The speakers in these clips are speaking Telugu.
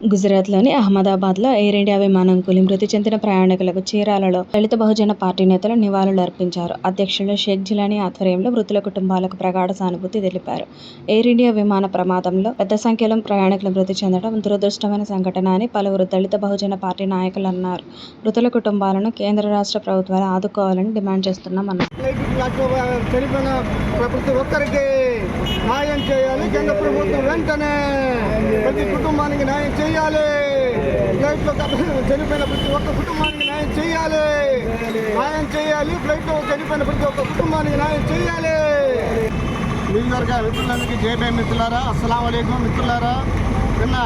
గుజరాత్లోని అహ్మదాబాద్లో ఎయిర్ ఇండియా విమానం కూలి మృతి చెందిన ప్రయాణికులకు చీరాలలో దళిత బహుజన పార్టీ నేతలు నివాళులు అర్పించారు. అధ్యక్షులు షేక్ జిలానీ ఆధ్వర్యంలో మృతుల కుటుంబాలకు ప్రగాఢ సానుభూతి తెలిపారు. ఎయిర్ ఇండియా విమాన ప్రమాదంలో పెద్ద సంఖ్యలో ప్రయాణికులు మృతి చెందడం దురదృష్టమైన సంఘటన అని పలువురు దళిత బహుజన పార్టీ నాయకులు అన్నారు. మృతుల కుటుంబాలను కేంద్ర రాష్ట్ర ప్రభుత్వాలు ఆదుకోవాలని డిమాండ్ చేస్తున్నామన్నారు. ప్రతి ఒక్కరికి న్యాయం చేయాలి. కేంద్ర ప్రభుత్వం వెంటనే ప్రతి కుటుంబానికి న్యాయం చేయాలి. ఫ్లైట్లో చనిపోయిన ప్రతి ఒక్క కుటుంబానికి న్యాయం చేయాలి. న్యాయం చేయాలి. ఫ్లైట్లో చనిపోయిన ప్రతి ఒక్క కుటుంబానికి న్యాయం చేయాలి. నియోజకవర్గ మిత్రులందరికీ జేబీ మిత్రులారా. అస్సలం అయికం మిత్రులారా. నిన్న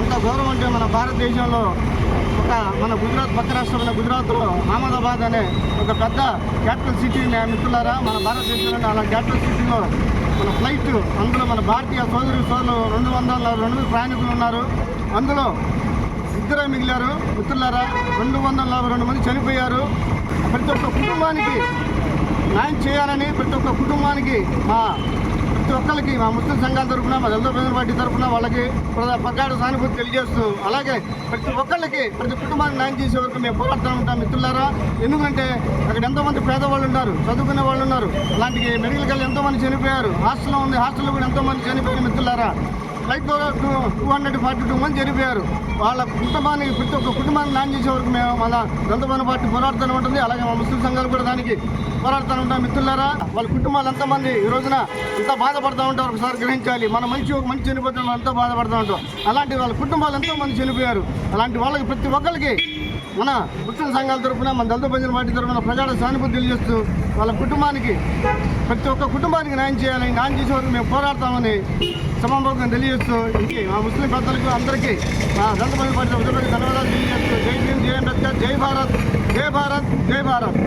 ఎంత గౌరవం అంటే మన భారతదేశంలో ఒక మన గుజరాత్ పక్క రాష్ట్రమైన గుజరాత్లో అహ్మదాబాద్ అనే ఒక పెద్ద క్యాపిటల్ సిటీ మిత్రులారా. మన భారతదేశంలో అలా క్యాపిటల్ సిటీలో మన ఫ్లైట్ అందులో మన భారతీయ సోదరు సోదరులు రెండు వందల రెండు ప్రయాణికులు ఉన్నారు. అందులో ఇద్దరే మిగిలారు. మిత్రులారా రెండు వందల నలభై రెండు మంది చనిపోయారు. ప్రతి ఒక్క కుటుంబానికి న్యాయం చేయాలని ప్రతి ఒక్క కుటుంబానికి మా ప్రతి ఒక్కరికి మా ముస్లిం సంఘాల తరఫున మా దళిత ప్రజల పార్టీ తరఫున వాళ్ళకి ప్రగాఢ సానుభూతి తెలియజేస్తూ అలాగే ప్రతి ఒక్కళ్ళకి ప్రతి కుటుంబానికి న్యాయం చేసే వరకు మేము పోరాడుతూ ఉంటాం మిత్రులారా. ఎందుకంటే అక్కడ ఎంతోమంది పేదవాళ్ళు ఉన్నారు చదువుకునే వాళ్ళు ఉన్నారు. అలాంటి మెడికల్ ఎంతో ఎంతోమంది చనిపోయారు. హాస్టల్లో ఉంది హాస్టల్లో కూడా ఎంతోమంది చనిపోయారు మిత్రులారా. ఫ్లైట్లో two two hundred forty two మంది చనిపోయారు వాళ్ళ కుటుంబానికి ప్రతి ఒక్క కుటుంబాన్ని నాన్ చేసే వరకు మేము మన దళితమైన పార్టీ పోరాడుతూనే ఉంటుంది. అలాగే మా ముస్లిం సంఘాలు కూడా దానికి పోరాడుతూ ఉంటాం. మిత్రులారా వాళ్ళ కుటుంబాలు ఎంతమంది ఈ రోజున ఎంత బాధపడుతూ ఉంటారు ఒకసారి గ్రహించాలి. మన మంచి ఒక మంచి చనిపోతే ఎంతో బాధపడుతూ ఉంటాం. అలాంటి వాళ్ళ కుటుంబాలు ఎంతో మంది చనిపోయారు. అలాంటి వాళ్ళకి ప్రతి ఒక్కరికి మన ముస్లిం సంఘాల తరఫున మన దళిత పంచిన పార్టీ తరఫున ప్రజల సానుభూతి తెలియజేస్తూ వాళ్ళ కుటుంబానికి ప్రతి ఒక్క కుటుంబానికి న్యాయం చేయాలని న్యాయం చేసే వరకు మేము పోరాడతామని సమాపకం తెలియజేస్తూ ఇంకే మా ముస్లిం పెద్దలకు అందరికీ మా దళిత పంచిన పార్టీ తరఫున ధన్యవాదాలు తెలియజేస్తూ జై భీమ్ జై అంబేద్కర్ జై భారత్ జై భారత్ జై భారత్.